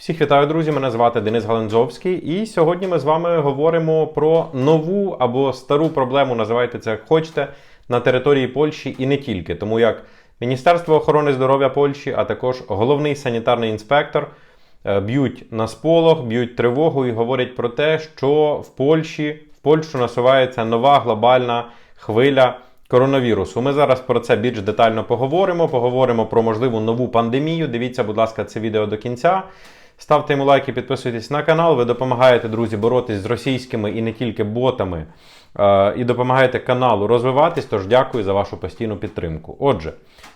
Всіх вітаю, друзі! Мене звати Денис Галанзовський, і сьогодні ми з вами говоримо про нову або стару проблему, називайте це як хочете, на території Польщі і не тільки. Тому як Міністерство охорони здоров'я Польщі, а також головний санітарний інспектор е, б'ють на сполох, б'ють тривогу і говорять про те, що в Польщі в Польщу насувається нова глобальна хвиля коронавірусу. Ми зараз про це більш детально поговоримо. Поговоримо про можливу нову пандемію. Дивіться, будь ласка, це відео до кінця. Ставте йому лайки, підписуйтесь на канал. Ви допомагаєте, друзі, боротись з російськими і не тільки ботами. е, І допомагаєте каналу розвиватись. Тож дякую за вашу постійну підтримку. Отже,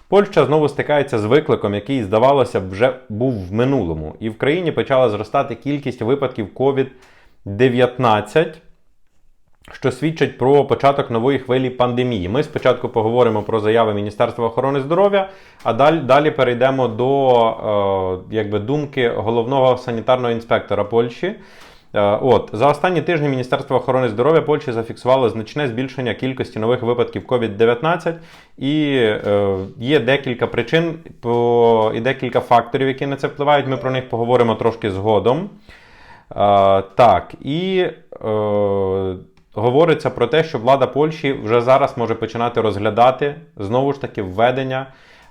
Польща знову стикається з викликом, який, здавалося б, вже був в минулому. І в країні почала зростати кількість випадків COVID-19 що свідчать про початок нової хвилі пандемії. Ми спочатку поговоримо про заяви Міністерства охорони здоров'я, а далі, далі перейдемо до е, якби, думки головного санітарного інспектора Польщі. Е, От за останні тижні Міністерство охорони здоров'я Польщі зафіксувало значне збільшення кількості нових випадків COVID-19, і е, є декілька причин по, і декілька факторів, які на це впливають. Ми про них поговоримо трошки згодом. Е, так, і е, говориться про те, що влада Польщі вже зараз може починати розглядати знову ж таки введення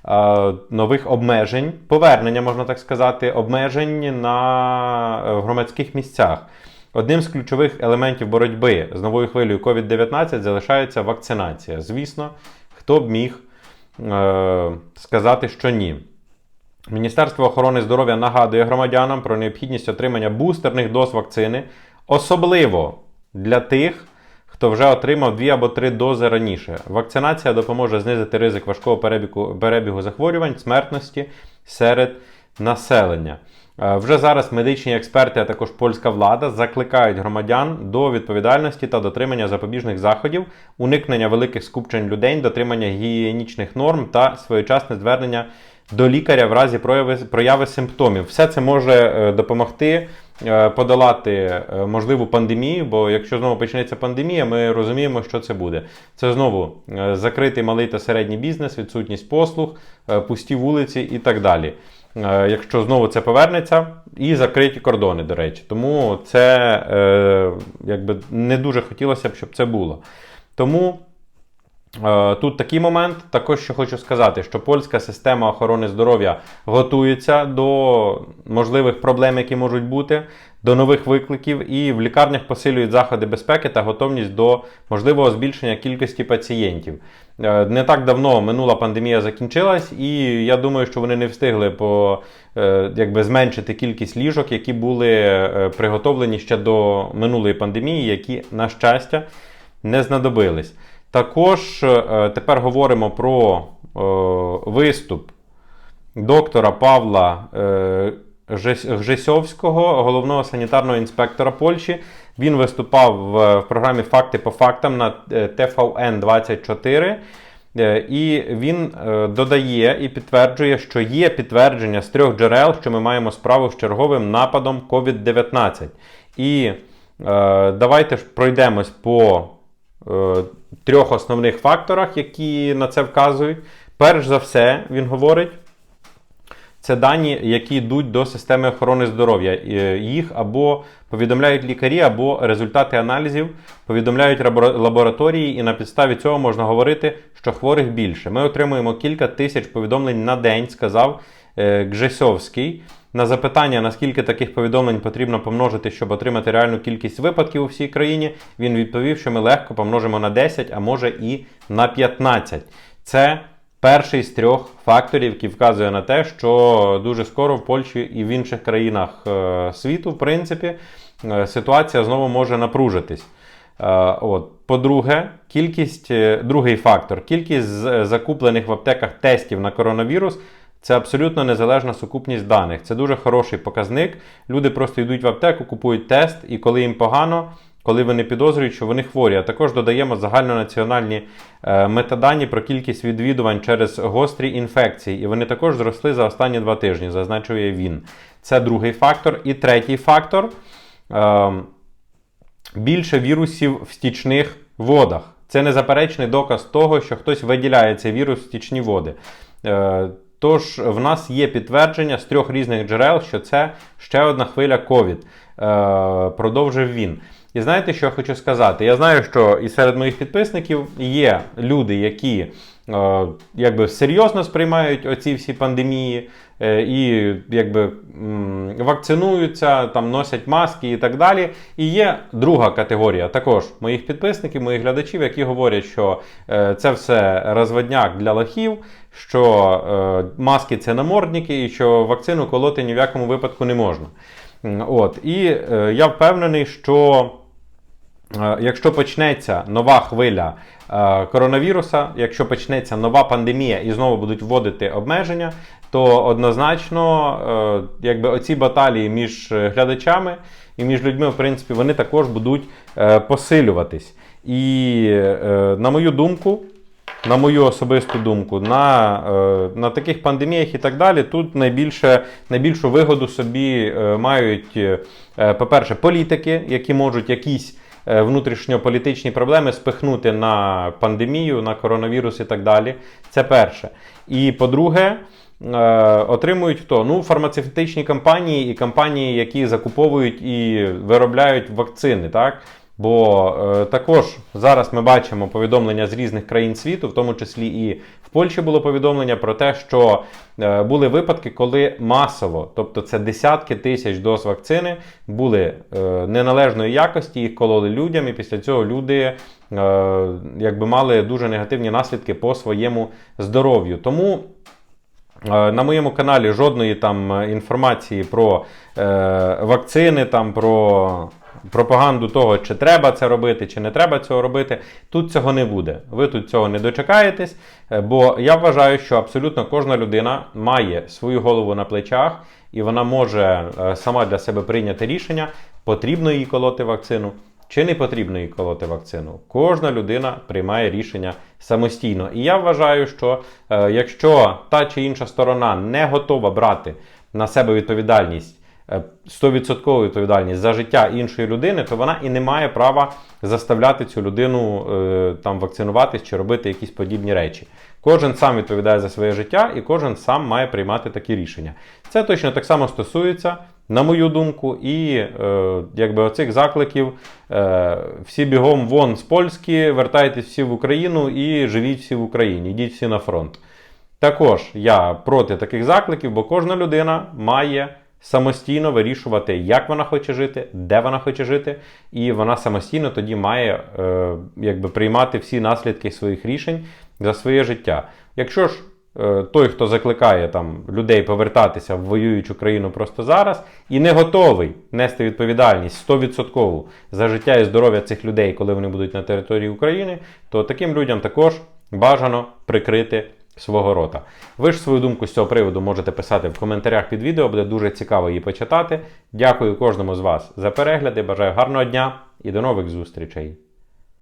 е, нових обмежень, повернення, можна так сказати, обмежень на е, громадських місцях. Одним з ключових елементів боротьби з новою хвилею COVID-19 залишається вакцинація. Звісно, хто б міг е, сказати, що ні. Міністерство охорони здоров'я нагадує громадянам про необхідність отримання бустерних доз вакцини, особливо для тих, хто вже отримав дві або три дози раніше. Вакцинація допоможе знизити ризик важкого перебігу, перебігу захворювань, смертності серед населення. Е, Вже зараз медичні експерти, а також польська влада закликають громадян до відповідальності та дотримання запобіжних заходів, уникнення великих скупчень людей, дотримання гігієнічних норм та своєчасне звернення до лікаря в разі прояви, прояви симптомів. Все це може е, допомогти е, подолати е, можливу пандемію, бо якщо знову почнеться пандемія, ми розуміємо, що це буде. Це знову закритий малий та середній бізнес, відсутність послуг, пусті вулиці і так далі. Якщо знову це повернеться, і закриті кордони, до речі. Тому це якби не дуже хотілося б, щоб це було. Тому Тут такий момент. Також що хочу сказати, що польська система охорони здоров'я готується до можливих проблем, які можуть бути, до нових викликів, і в лікарнях посилюють заходи безпеки та готовність до можливого збільшення кількості пацієнтів. Е, Не так давно минула пандемія закінчилась, і я думаю, що вони не встигли по, е, якби, зменшити кількість ліжок, які були е, приготовлені ще до минулої пандемії, які, на щастя, не знадобились. Також е, тепер говоримо про е, виступ доктора Павла е, Гжесьовського, головного санітарного інспектора Польщі. Він виступав в, програмі Факти по фактам на е, ТВН 24. Е, І він е, додає і підтверджує, що є підтвердження з трьох джерел, що ми маємо справу з черговим нападом COVID-19. І е, давайте ж пройдемось по е, трьох основних факторах, які на це вказують. Перш за все, він говорить, це дані, які йдуть до системи охорони здоров'я. Е, Їх або повідомляють лікарі, або результати аналізів повідомляють лабораторії, і на підставі цього можна говорити, що хворих більше. Ми отримуємо кілька тисяч повідомлень на день, сказав е, Гжесьовський. На запитання, наскільки таких повідомлень потрібно помножити, щоб отримати реальну кількість випадків у всій країні, він відповів, що ми легко помножимо на 10, а може і на 15. Це перший з трьох факторів, який вказує на те, що дуже скоро в Польщі і в інших країнах е, світу, в принципі, е, ситуація знову може напружитись. Е, От. По-друге, кількість, другий фактор, кількість закуплених в аптеках тестів на коронавірус це абсолютно незалежна сукупність даних. Це дуже хороший показник. Люди просто йдуть в аптеку, купують тест, і коли їм погано, коли вони підозрюють, що вони хворі. А також додаємо загальнонаціональні е, метадані про кількість відвідувань через гострі інфекції. І вони також зросли за останні два тижні, зазначує він. Це другий фактор. І третій фактор. Е, більше вірусів в стічних водах. Це незаперечний доказ того, що хтось виділяє цей вірус в стічні води. Тож в нас є підтвердження з трьох різних джерел, що це ще одна хвиля ковід. Е, продовжив він. І знаєте, що я хочу сказати? Я знаю, що і серед моїх підписників є люди, які е, якби серйозно сприймають оці всі пандемії е, і якби м, вакцинуються, там носять маски і так далі. І є друга категорія також моїх підписників, моїх глядачів, які говорять, що е, це все розводняк для лохів, що е, маски це намордники, і що вакцину колоти ні в якому випадку не можна. От, і е, я впевнений, що Якщо почнеться нова хвиля е, коронавіруса, якщо почнеться нова пандемія і знову будуть вводити обмеження, то однозначно, е, якби оці баталії між глядачами і між людьми, в принципі, вони також будуть е, посилюватись. І е, на мою думку, на мою особисту думку, на, е, на таких пандеміях і так далі, тут найбільше, найбільшу вигоду собі е, мають, е, по-перше, політики, які можуть якісь е, внутрішньополітичні проблеми спихнути на пандемію, на коронавірус і так далі. Це перше. І по-друге, е, отримують хто? Ну, фармацевтичні компанії і компанії, які закуповують і виробляють вакцини, так? Бо е, також зараз ми бачимо повідомлення з різних країн світу, в тому числі і в Польщі було повідомлення про те, що е, були випадки, коли масово, тобто це десятки тисяч доз вакцини, були е, неналежної якості, їх кололи людям, і після цього люди е, якби мали дуже негативні наслідки по своєму здоров'ю. Тому Е, На моєму каналі жодної там е, інформації про е, вакцини, там про пропаганду того, чи треба це робити, чи не треба цього робити. Тут цього не буде. Ви тут цього не дочекаєтесь, е, бо я вважаю, що абсолютно кожна людина має свою голову на плечах, і вона може е, сама для себе прийняти рішення, потрібно їй колоти вакцину. Чи не потрібно їй колоти вакцину? Кожна людина приймає рішення самостійно. І я вважаю, що е, якщо та чи інша сторона не готова брати на себе відповідальність, 100% відповідальність за життя іншої людини, то вона і не має права заставляти цю людину е, там вакцинуватись чи робити якісь подібні речі. Кожен сам відповідає за своє життя, і кожен сам має приймати такі рішення. Це точно так само стосується на мою думку, і е, якби оцих закликів е, всі бігом вон з Польськи, вертайтесь всі в Україну і живіть всі в Україні, йдіть всі на фронт. Також я проти таких закликів, бо кожна людина має самостійно вирішувати, як вона хоче жити, де вона хоче жити, і вона самостійно тоді має е, якби, приймати всі наслідки своїх рішень за своє життя. Якщо ж е, той, хто закликає там людей повертатися в воюючу країну просто зараз, і не готовий нести відповідальність 100% за життя і здоров'я цих людей, коли вони будуть на території України, то таким людям також бажано прикрити свого рота. Ви ж свою думку з цього приводу можете писати в коментарях під відео, буде дуже цікаво її почитати. Дякую кожному з вас за перегляди. Бажаю гарного дня і до нових зустрічей!